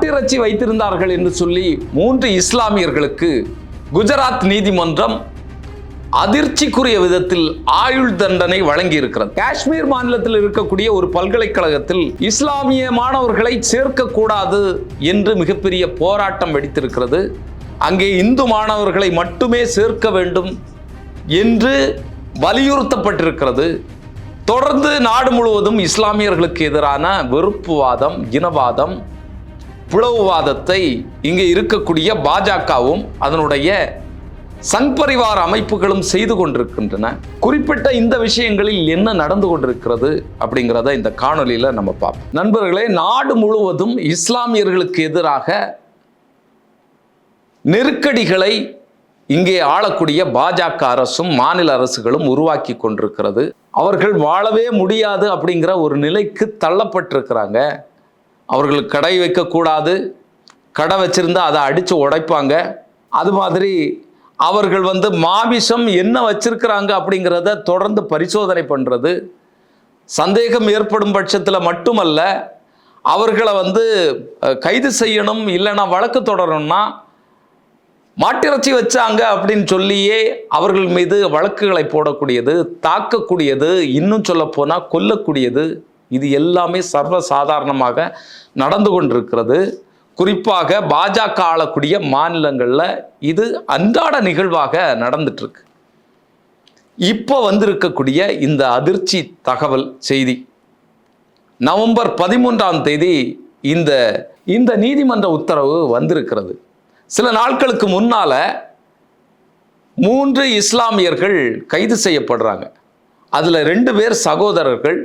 மாட்டிறைச்சி வைத்திருந்தார்கள் என்று சொல்லி மூன்று இஸ்லாமியர்களுக்கு குஜராத் நீதிமன்றம் அதிர்ச்சிக்குரிய விதத்தில் ஆயுள் தண்டனை வழங்கி இருக்கிறது காஷ்மீர் மாநிலத்தில் இருக்கக்கூடிய ஒரு பல்கலைக்கழகத்தில் இஸ்லாமிய மாணவர்களை சேர்க்கக்கூடாது என்று மிகப்பெரிய போராட்டம் வெடித்திருக்கிறது. அங்கே இந்து மாணவர்களை மட்டுமே சேர்க்க வேண்டும் என்று வலியுறுத்தப்பட்டிருக்கிறது. தொடர்ந்து நாடு முழுவதும் இஸ்லாமியர்களுக்கு எதிரான வெறுப்புவாதம் இனவாதம் பிளவுவாதத்தை இங்கே இருக்கக்கூடிய பாஜகவும் அதனுடைய சங்பரிவார அமைப்புகளும் செய்து கொண்டிருக்கின்றன. குறிப்பிட்ட இந்த விஷயங்களில் என்ன நடந்து கொண்டிருக்கிறது அப்படிங்கிறத இந்த காணொலியில் நம்ம பார்ப்போம். நண்பர்களே நாடு முழுவதும் இஸ்லாமியர்களுக்கு எதிராக நெருக்கடிகளை இங்கே ஆளக்கூடிய பாஜக அரசும் மாநில அரசுகளும் உருவாக்கி கொண்டிருக்கிறது. அவர்கள் வாழவே முடியாது அப்படிங்கிற ஒரு நிலைக்கு தள்ளப்பட்டிருக்கிறாங்க. அவர்களுக்கு கடை வைக்கக்கூடாது. கடை வச்சிருந்தா அதை அடித்து உடைப்பாங்க. அது மாதிரி அவர்கள் வந்து மாமிசம் என்ன வச்சிருக்கிறாங்க அப்படிங்கிறத தொடர்ந்து பரிசோதனை பண்ணுறது சந்தேகம் ஏற்படும் பட்சத்தில் மட்டுமல்ல அவர்களை வந்து கைது செய்யணும் இல்லைன்னா வழக்கு தொடரணும்னா மாட்டிறைச்சி வச்சாங்க அப்படின்னு சொல்லியே அவர்கள் மீது வழக்குகளை போடக்கூடியது தாக்கக்கூடியது இன்னும் சொல்ல போனால் கொல்லக்கூடியது. இது எல்லாமே சர்வ சாதாரணமாக நடந்து கொண்டிருக்கிறது. குறிப்பாக பாஜக ஆளக்கூடிய மாநிலங்களில் இது அன்றாட நிகழ்வாக நடந்துட்டுருக்கு. இப்போ வந்திருக்கக்கூடிய இந்த அதிர்ச்சி தகவல் செய்தி. நவம்பர் பதிமூன்றாம் தேதி இந்த இந்த நீதிமன்ற உத்தரவு வந்திருக்கிறது. சில நாட்களுக்கு முன்னால மூன்று இஸ்லாமியர்கள் கைது செய்யப்படுறாங்க. அதில் ரெண்டு பேர் சகோதரர்கள்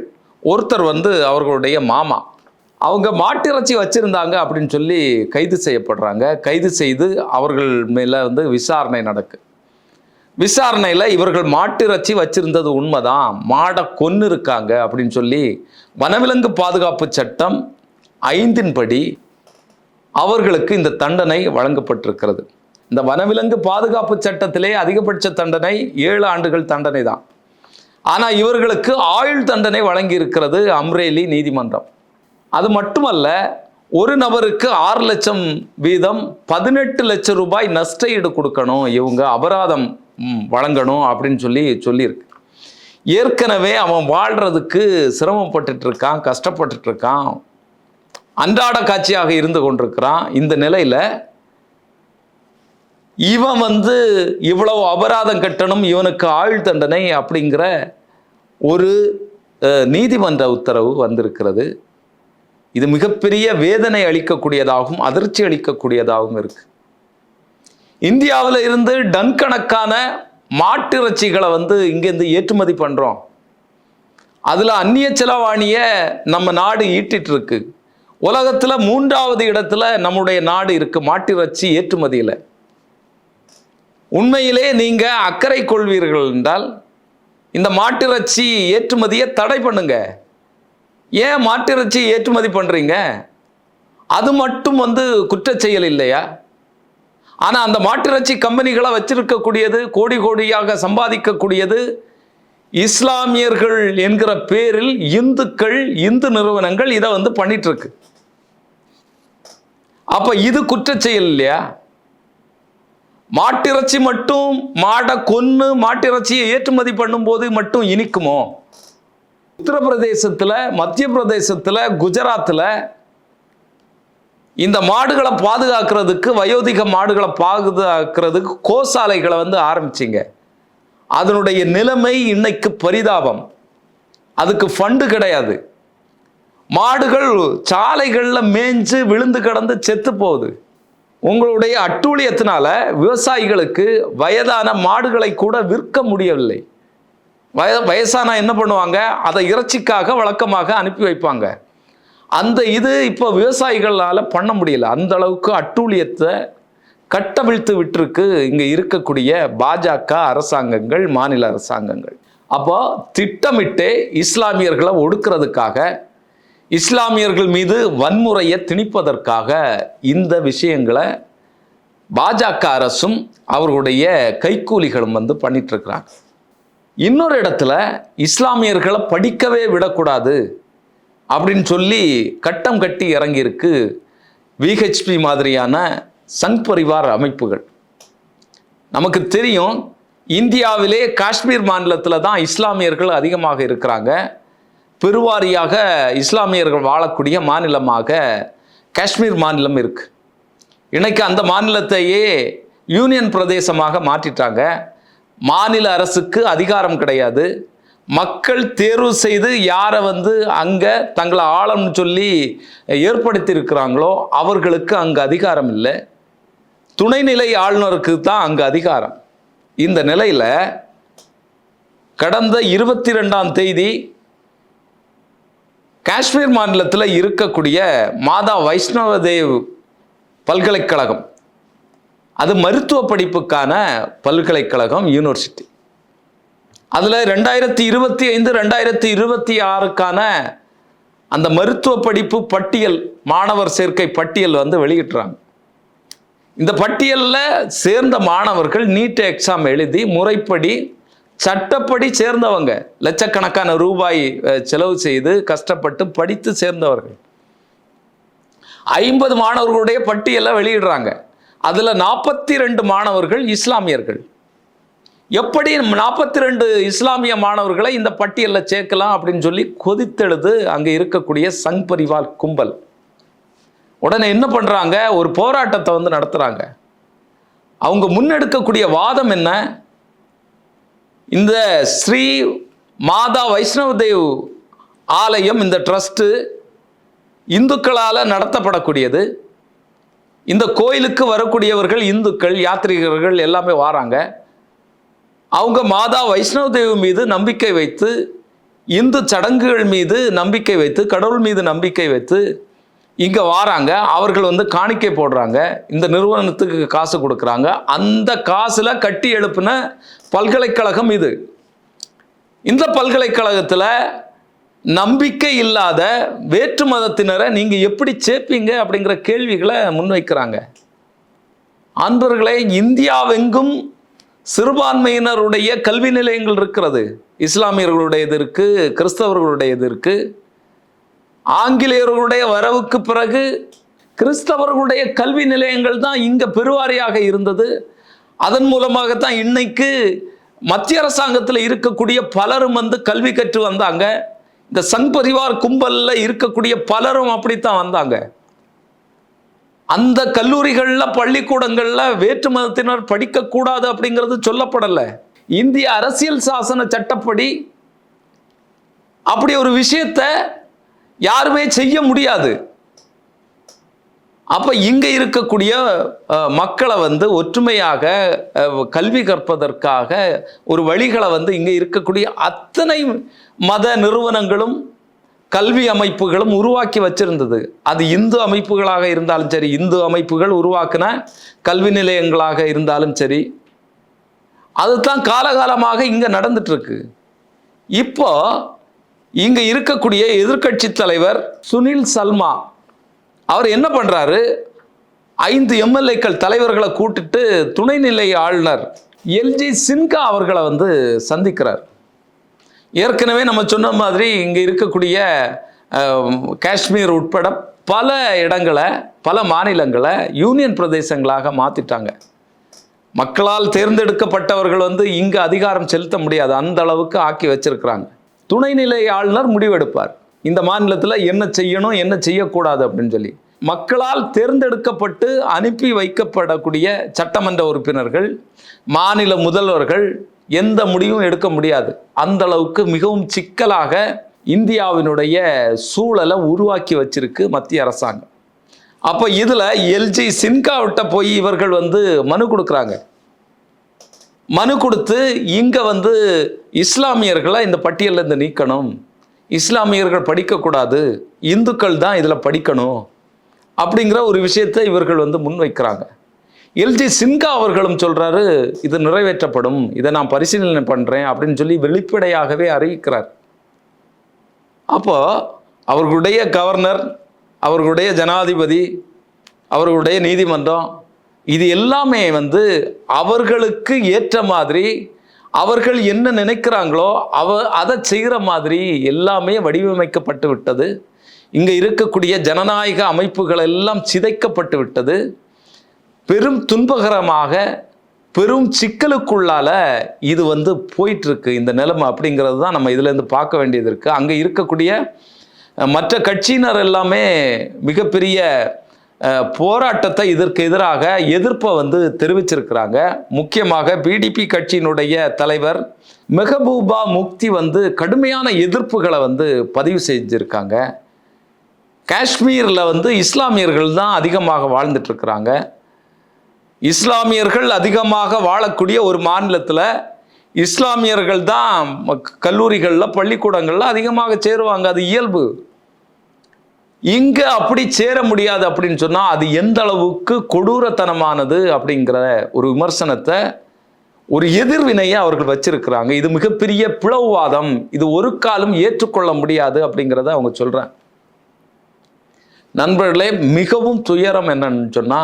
ஒருத்தர் வந்து அவர்களுடைய மாமா. அவங்க மாட்டிறைச்சி வச்சுருந்தாங்க அப்படின்னு சொல்லி கைது செய்யப்படுறாங்க. கைது செய்து அவர்கள் மேலே வந்து விசாரணை நடக்கு. விசாரணையில் இவர்கள் மாட்டிறைச்சி வச்சிருந்தது உண்மைதான். மாடை கொன்று இருக்காங்க அப்படின்னு சொல்லி வனவிலங்கு பாதுகாப்பு சட்டம் ஐந்தின்படி அவர்களுக்கு இந்த தண்டனை வழங்கப்பட்டிருக்கிறது. இந்த வனவிலங்கு பாதுகாப்பு சட்டத்திலே அதிகபட்ச தண்டனை ஏழு ஆண்டுகள் தண்டனை தான் ஆனால் இவர்களுக்கு ஆயுள் தண்டனை வழங்கி இருக்கிறது அம்ரேலி நீதிமன்றம். அது மட்டுமல்ல ஒரு நபருக்கு ஆறு லட்சம் வீதம் பதினெட்டு லட்சம் ரூபாய் நஷ்ட ஈடு கொடுக்கணும் இவங்க அபராதம் வழங்கணும் அப்படின்னு சொல்லி சொல்லியிருக்கு. ஏற்கனவே அவன் வாழ்றதுக்கு சிரமப்பட்டுட்டு இருக்கான் கஷ்டப்பட்டுட்டு இருக்கான் அன்றாட காட்சியாக இருந்து கொண்டிருக்கிறான். இந்த நிலையில் இவன் வந்து இவ்வளவு அபராதம் கட்டணும் இவனுக்கு ஆயுள் தண்டனை அப்படிங்கிற ஒரு நீதிமன்ற உத்தரவு வந்திருக்கிறது. இது மிகப்பெரிய வேதனை அளிக்கக்கூடியதாகவும் அதிர்ச்சி அளிக்கக்கூடியதாகவும் இருக்கு. இந்தியாவில் இருந்து டன் கணக்கான மாட்டிறைச்சிகளை வந்து இங்கேருந்து ஏற்றுமதி பண்ணுறோம் அதில் அந்நிய செலவாணியை நம்ம நாடு ஈட்டிட்டு இருக்கு உலகத்தில் மூன்றாவது இடத்துல நம்முடைய நாடு இருக்கு மாட்டிறைச்சி ஏற்றுமதியில். உண்மையிலே நீங்கள் அக்கறை கொள்வீர்கள் என்றால் இந்த மாட்டிறைச்சி ஏற்றுமதியை தடை பண்ணுங்க. ஏன் மாட்டிறைச்சி ஏற்றுமதி பண்ணுறீங்க அது மட்டும் வந்து குற்றச்செயல் இல்லையா? ஆனால் அந்த மாட்டிறைச்சி கம்பெனிகளை வச்சிருக்கக்கூடியது கோடி கோடியாக சம்பாதிக்கக்கூடியது இஸ்லாமியர்கள் என்கிற பேரில் இந்துக்கள் இந்து நிறுவனங்கள் இதை வந்து பண்ணிட்டு இருக்கு. அப்ப இது குற்றச்செயல் இல்லையா? மாட்டிறைச்சி மட்டும் மாடை கொன்று மாட்டிறைச்சியை ஏற்றுமதி பண்ணும்போது மட்டும் இனிக்குமோ? உத்தரப்பிரதேசத்தில் மத்திய பிரதேசத்தில் குஜராத்தில் இந்த மாடுகளை பாதுகாக்கிறதுக்கு வயோதிக மாடுகளை பாதுகாக்கிறதுக்கு கோசாலைகளை வந்து ஆரம்பிச்சிங்க. அதனுடைய நிலைமை இன்னைக்கு பரிதாபம். அதுக்கு ஃபண்டு கிடையாது. மாடுகள் சாலைகளில் மேய்ஞ்சு விழுந்து கிடந்து செத்து போகுது. உங்களுடைய அட்டூழியத்தினால விவசாயிகளுக்கு வயதான மாடுகளை கூட விற்க முடியவில்லை. வய வயசானா என்ன பண்ணுவாங்க? அதை இறைச்சிக்காக வழக்கமாக அனுப்பி வைப்பாங்க. அந்த இது இப்போ விவசாயிகளால் பண்ண முடியல. அந்த அளவுக்கு அட்டூழியத்தை கட்டவிழ்த்து விட்டிருக்கு இங்கே இருக்கக்கூடிய பாஜக அரசாங்கங்கள் மாநில அரசாங்கங்கள். அப்போ திட்டமிட்டே இஸ்லாமியர்களை ஒடுக்கிறதுக்காக இஸ்லாமியர்கள் மீது வன்முறையை திணிப்பதற்காக இந்த விஷயங்களை பாஜக அரசும் அவர்களுடைய கைக்கூலிகளும் வந்து பண்ணிட்டுருக்கிறாங்க. இன்னொரு இடத்துல இஸ்லாமியர்களை படிக்கவே விடக்கூடாது அப்படின்னு சொல்லி கட்டம் கட்டி இறங்கியிருக்கு விஹெச்பி மாதிரியான சங் பரிவார் அமைப்புகள். நமக்கு தெரியும் இந்தியாவிலே காஷ்மீர் மாநிலத்தில் தான் இஸ்லாமியர்கள் அதிகமாக இருக்கிறாங்க. பெருவாரியாக இஸ்லாமியர்கள் வாழக்கூடிய மாநிலமாக காஷ்மீர் மாநிலம் இருக்கு. இன்னைக்கு அந்த மாநிலத்தையே யூனியன் பிரதேசமாக மாற்றிட்டாங்க. மாநில அரசுக்கு அதிகாரம் கிடையாது. மக்கள் தேர்வு செய்து யாரை வந்து அங்கே தங்களை ஆளம்னு சொல்லி ஏற்படுத்தியிருக்கிறாங்களோ அவர்களுக்கு அங்கே அதிகாரம் இல்லை. துணைநிலை ஆளுநருக்கு தான் அங்கே அதிகாரம். இந்த நிலையில் கடந்த இருபத்தி ரெண்டாம் தேதி காஷ்மீர் மாநிலத்தில் இருக்கக்கூடிய மாதா வைஷ்ணவ தேவ் பல்கலைக்கழகம். அது மருத்துவ படிப்புக்கான பல்கலைக்கழகம் யூனிவர்சிட்டி அதில் ரெண்டாயிரத்தி இருபத்தி ஐந்து ரெண்டாயிரத்தி இருபத்தி ஆறுக்கான அந்த மருத்துவ படிப்பு பட்டியல் மாணவர் சேர்க்கை பட்டியல் வந்து வெளியிட்டுறாங்க இந்த பட்டியலில் சேர்ந்த மாணவர்கள் நீட் எக்ஸாம் எழுதி முறைப்படி சட்டப்படி சேர்ந்தவங்க லட்சக்கணக்கான ரூபாய் செலவு செய்து கஷ்டப்பட்டு படித்து சேர்ந்தவர்கள். ஐம்பது மாணவர்களுடைய பட்டியலை வெளியிடுறாங்க. அதில் நாற்பத்தி ரெண்டு மாணவர்கள் இஸ்லாமியர்கள். எப்படி நாற்பத்தி ரெண்டு இஸ்லாமிய மாணவர்களை இந்த பட்டியலில் சேர்க்கலாம் அப்படின்னு சொல்லி கொதித்தெழுது அங்கே இருக்கக்கூடிய சங் பரிவால் கும்பல். உடனே என்ன பண்ணுறாங்க ஒரு போராட்டத்தை வந்து நடத்துகிறாங்க அவங்க முன்னெடுக்கக்கூடிய வாதம் என்ன? இந்த ஸ்ரீ மாதா வைஷ்ணவ தேவ் ஆலயம் இந்த ட்ரஸ்ட்டு இந்துக்களால் நடத்தப்படக்கூடியது. இந்த கோயிலுக்கு வரக்கூடியவர்கள் இந்துக்கள் யாத்ரீகர்கள் எல்லாமே வராங்க. அவங்க மாதா வைஷ்ணவ தேவி மீது நம்பிக்கை வைத்து இந்து சடங்குகள் மீது நம்பிக்கை வைத்து கடவுள் மீது நம்பிக்கை வைத்து இங்கே வாராங்க அவர்கள் வந்து காணிக்கை போடுறாங்க இந்த நிறுவனத்துக்கு காசு கொடுக்குறாங்க. அந்த காசில் கட்டி எழுப்பின பல்கலைக்கழகம் இது. இந்த பல்கலைக்கழகத்தில் நம்பிக்கை இல்லாத வேற்று மதத்தினரை நீங்கள் எப்படி சேர்ப்பீங்க அப்படிங்கிற கேள்விகளை முன்வைக்கிறாங்க. அன்பர்களே இந்தியாவெங்கும் சிறுபான்மையினருடைய கல்வி நிலையங்கள் இருக்கிறது. இஸ்லாமியர்களுடையது கிறிஸ்தவர்களுடைய கிறிஸ்தவர்களுடையது இருக்குது ஆங்கிலேயர்களுடைய வரவுக்கு பிறகு கிறிஸ்தவர்களுடைய கல்வி நிலையங்கள் தான் இங்கே பெருவாரியாக இருந்தது. அதன் மூலமாகத்தான் இன்னைக்கு மத்திய அரசாங்கத்தில் இருக்கக்கூடிய பலரும் வந்து கல்வி கற்று வந்தாங்க. இந்த சங் பரிவார் கும்பலில் இருக்கக்கூடிய பலரும் அப்படித்தான் வந்தாங்க. அந்த கல்லூரிகளில் பள்ளிக்கூடங்களில் வேற்று மதத்தினர் படிக்கக்கூடாது அப்படிங்கிறது சொல்லப்படலை. இந்திய அரசியல் சாசன சட்டப்படி அப்படி ஒரு விஷயத்தை யாருமே செய்ய முடியாது. அப்ப இங்க இருக்கக்கூடிய மக்களை வந்து ஒற்றுமையாக கல்வி கற்பதற்காக ஒரு வழிகளை வந்து இங்க இருக்கக்கூடிய அத்தனை மத நிறுவனங்களும் கல்வி அமைப்புகளும் உருவாக்கி வச்சிருந்தது. அது இந்து அமைப்புகளாக இருந்தாலும் சரி இந்து அமைப்புகள் உருவாக்கின கல்வி நிலையங்களாக இருந்தாலும் சரி அதுதான் காலகாலமாக இங்க நடந்துட்டு இருக்கு. இப்போ இங்கே இருக்கக்கூடிய எதிர்க்கட்சி தலைவர் சுனில் சல்மா. அவர் என்ன பண்ணுறாரு ஐந்து எம்எல்ஏக்கள் தலைவர்களை கூட்டிட்டு துணைநிலை ஆளுநர் எல்ஜி சின்கா அவர்களை வந்து சந்திக்கிறார். ஏற்கனவே நம்ம சொன்ன மாதிரி இங்கே இருக்கக்கூடிய காஷ்மீர் உட்பட பல இடங்களை பல மாநிலங்களை யூனியன் பிரதேசங்களாக மாற்றிட்டாங்க மக்களால் தேர்ந்தெடுக்கப்பட்டவர்கள் வந்து இங்கே அதிகாரம் செலுத்த முடியாது. அந்த அளவுக்கு ஆக்கி வச்சிருக்கிறாங்க. துணைநிலை ஆளுநர் முடிவெடுப்பார். இந்த மாநிலத்தில் என்ன செய்யணும் என்ன செய்யக்கூடாது அப்படின்னு சொல்லி. மக்களால் தேர்ந்தெடுக்கப்பட்டு அனுப்பி வைக்கப்படக்கூடிய சட்டமன்ற உறுப்பினர்கள் மாநில முதல்வர்கள் எந்த முடிவும் எடுக்க முடியாது. அந்த அளவுக்கு மிகவும் சிக்கலாக இந்தியாவினுடைய சூழலை உருவாக்கி வச்சிருக்கு மத்திய அரசாங்கம். அப்போ இதில் எல்ஜி சின்காவிட்ட போய் இவர்கள் வந்து மனு கொடுக்குறாங்க. மனு கொடுத்து இங்கே வந்து இஸ்லாமியர்களை இந்த பட்டியலில் இருந்து நீக்கணும். இஸ்லாமியர்கள் படிக்கக்கூடாது. இந்துக்கள் தான் இதில் படிக்கணும். அப்படிங்கிற ஒரு விஷயத்தை இவர்கள் வந்து முன்வைக்கிறாங்க. எல்ஜி சின்கா அவர்களும் சொல்கிறாரு இது நிறைவேற்றப்படும். இதை நான் பரிசீலனை பண்ணுறேன் அப்படின்னு சொல்லி வெளிப்படையாகவே அறிவிக்கிறார். அப்போ அவர்களுடைய கவர்னர் அவர்களுடைய ஜனாதிபதி அவர்களுடைய நீதிமன்றம் இது எல்லாமே வந்து அவர்களுக்கு ஏற்ற மாதிரி அவர்கள் என்ன நினைக்கிறாங்களோ அவ அதை செய்கிற மாதிரி எல்லாமே வடிவமைக்கப்பட்டு விட்டது. இங்கே இருக்கக்கூடிய ஜனநாயக அமைப்புகள் எல்லாம் சிதைக்கப்பட்டு விட்டது. பெரும் துன்பகரமாக பெரும் சிக்கலுக்குள்ளால இது வந்து போயிட்டுருக்கு. இந்த நிலைமை அப்படிங்கிறது தான் நம்ம இதுலேருந்து பார்க்க வேண்டியது இருக்குது அங்கே இருக்கக்கூடிய மற்ற கட்சியினர் எல்லாமே மிகப்பெரிய போராட்டத்தை இதற்கு எதிராக எதிர்ப்பை வந்து தெரிவிச்சிருக்கிறாங்க. முக்கியமாக பிடிபி கட்சியினுடைய தலைவர் மெஹபூபா முக்தி வந்து கடுமையான எதிர்ப்புகளை வந்து பதிவு செஞ்சுருக்காங்க. காஷ்மீரில் வந்து இஸ்லாமியர்கள் தான் அதிகமாக வாழ்ந்துட்டுருக்கிறாங்க. இஸ்லாமியர்கள் அதிகமாக வாழக்கூடிய ஒரு மாநிலத்தில் இஸ்லாமியர்கள் தான் கல்லூரிகளில் பள்ளிக்கூடங்களில் அதிகமாக சேருவாங்க. அது இயல்பு. இங்க அப்படி சேர முடியாது அப்படின்னு சொன்னா அது எந்த அளவுக்கு கொடூரத்தனமானது அப்படிங்கிற ஒரு விமர்சனத்தை ஒரு எதிர்வினையை அவர்கள் வச்சிருக்கிறாங்க. இது மிகப்பெரிய பிளவுவாதம். இது ஒரு காலம் ஏற்றுக்கொள்ள முடியாது அப்படிங்கிறத அவங்க சொல்றாங்க. நண்பர்களே மிகவும் துயரம் என்னன்னு சொன்னா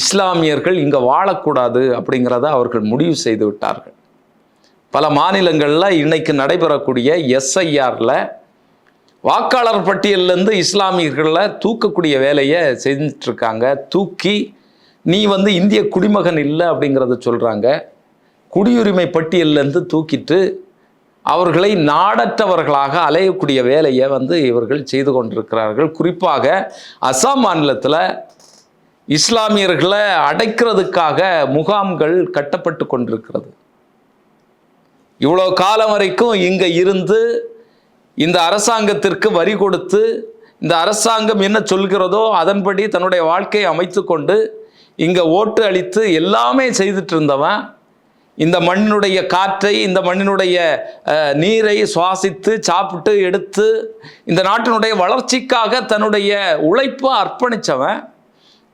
இஸ்லாமியர்கள் இங்க வாழக்கூடாது அப்படிங்கிறத அவர்கள் முடிவு செய்து விட்டார்கள். பல மாநிலங்களில் இன்னைக்கு நடைபெறக்கூடிய எஸ்ஐஆரில் வாக்காளர் பட்டியல்லேருந்து இஸ்லாமியர்களை தூக்கக்கூடிய வேலையை செஞ்சிட்ருக்காங்க. தூக்கி நீ வந்து இந்திய குடிமகன் இல்லை அப்படிங்கிறத சொல்கிறாங்க குடியுரிமை பட்டியல்லேருந்து தூக்கிட்டு அவர்களை நாடற்றவர்களாக அலையக்கூடிய வேலையை வந்து இவர்கள் செய்து கொண்டிருக்கிறார்கள். குறிப்பாக அசாம் மாநிலத்தில் இஸ்லாமியர்களை அடைக்கிறதுக்காக முகாம்கள் கட்டப்பட்டு கொண்டிருக்கிறது. இவ்வளோ காலம் வரைக்கும் இங்கே இருந்து இந்த அரசாங்கத்திற்கு வரி கொடுத்து இந்த அரசாங்கம் என்ன சொல்கிறதோ அதன்படி தன்னுடைய வாழ்க்கையை அமைத்து கொண்டு இங்கே ஓட்டு அளித்து எல்லாமே செய்துட்டு இருந்தவன் இந்த மண்ணினுடைய காற்றை இந்த மண்ணினுடைய நீரை சுவாசித்து சாப்பிட்டு எடுத்து இந்த நாட்டினுடைய வளர்ச்சிக்காக தன்னுடைய உழைப்பை அர்ப்பணித்தவன்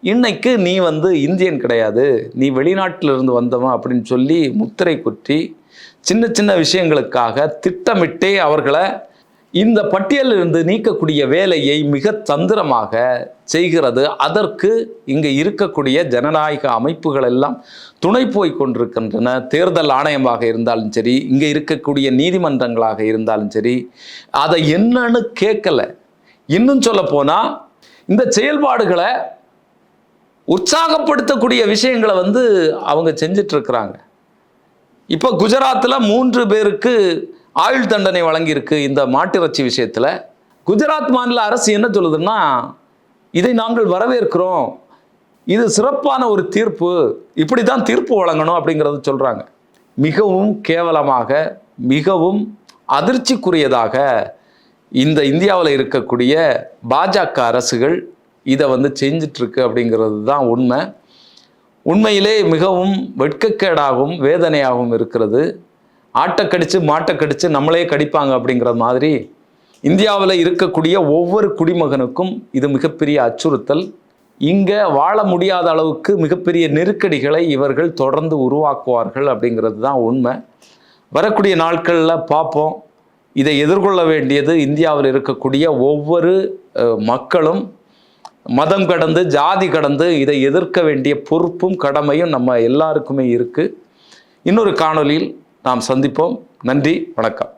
இன்னைக்கு நீ வந்து இந்தியன் கிடையாது. நீ வெளிநாட்டிலிருந்து வந்தவன் அப்படின்னு சொல்லி முத்திரை குத்தி சின்ன சின்ன விஷயங்களுக்காக திட்டமிட்டே அவர்களை இந்த பட்டியலில் இருந்து நீக்கக்கூடிய வேலையை மிக தந்திரமாக செய்கிறது. அதற்கு இங்கே இருக்கக்கூடிய ஜனநாயக அமைப்புகள் எல்லாம் துணை போய் கொண்டிருக்கின்றன. தேர்தல் ஆணையமாக இருந்தாலும் சரி இங்கே இருக்கக்கூடிய நீதிமன்றங்களாக இருந்தாலும் சரி அதை என்னன்னு கேட்கலை. இன்னும் சொல்ல போனால் இந்த செயல்பாடுகளை உற்சாகப்படுத்தக்கூடிய விஷயங்களை வந்து அவங்க செஞ்சிட்ருக்கிறாங்க. இப்போ குஜராத்தில் மூன்று பேருக்கு ஆயுள் தண்டனை வழங்கியிருக்கு இந்த மாட்டிறைச்சி விஷயத்தில். குஜராத் மாநில அரசு என்ன சொல்லுதுன்னா இதை நாங்கள் வரவேற்கிறோம். இது சிறப்பான ஒரு தீர்ப்பு. இப்படி தான் தீர்ப்பு வழங்கணும் அப்படிங்கிறத சொல்கிறாங்க மிகவும் கேவலமாக மிகவும் அதிர்ச்சிக்குரியதாக இந்த இந்தியாவில் இருக்கக்கூடிய பாஜக அரசுகள் இதை வந்து செஞ்சிட்ருக்கு அப்படிங்கிறது தான் உண்மை. உண்மையிலே மிகவும் வெட்கக்கேடாகவும் வேதனையாகவும் இருக்கிறது. ஆட்டை கடிச்சு மாட்டை கடிச்சு நம்மளே கடிப்பாங்க அப்படிங்கிற மாதிரி இந்தியாவில் இருக்கக்கூடிய ஒவ்வொரு குடிமகனுக்கும் இது மிகப்பெரிய அச்சுறுத்தல். இங்கே வாழ முடியாத அளவுக்கு மிகப்பெரிய நெருக்கடிகளை இவர்கள் தொடர்ந்து உருவாக்குவார்கள் அப்படிங்கிறது தான் உண்மை. வரக்கூடிய நாட்களில் பார்ப்போம். இதை எதிர்கொள்ள வேண்டியது இந்தியாவில் இருக்கக்கூடிய ஒவ்வொரு மக்களும் மதம் கடந்து ஜாதி கடந்து இதை எதிர்க்க வேண்டிய பொறுப்பும் கடமையும் நம்ம எல்லாருக்குமே இருக்குது இன்னொரு காணொலியில் நாம் சந்திப்போம். நன்றி வணக்கம்.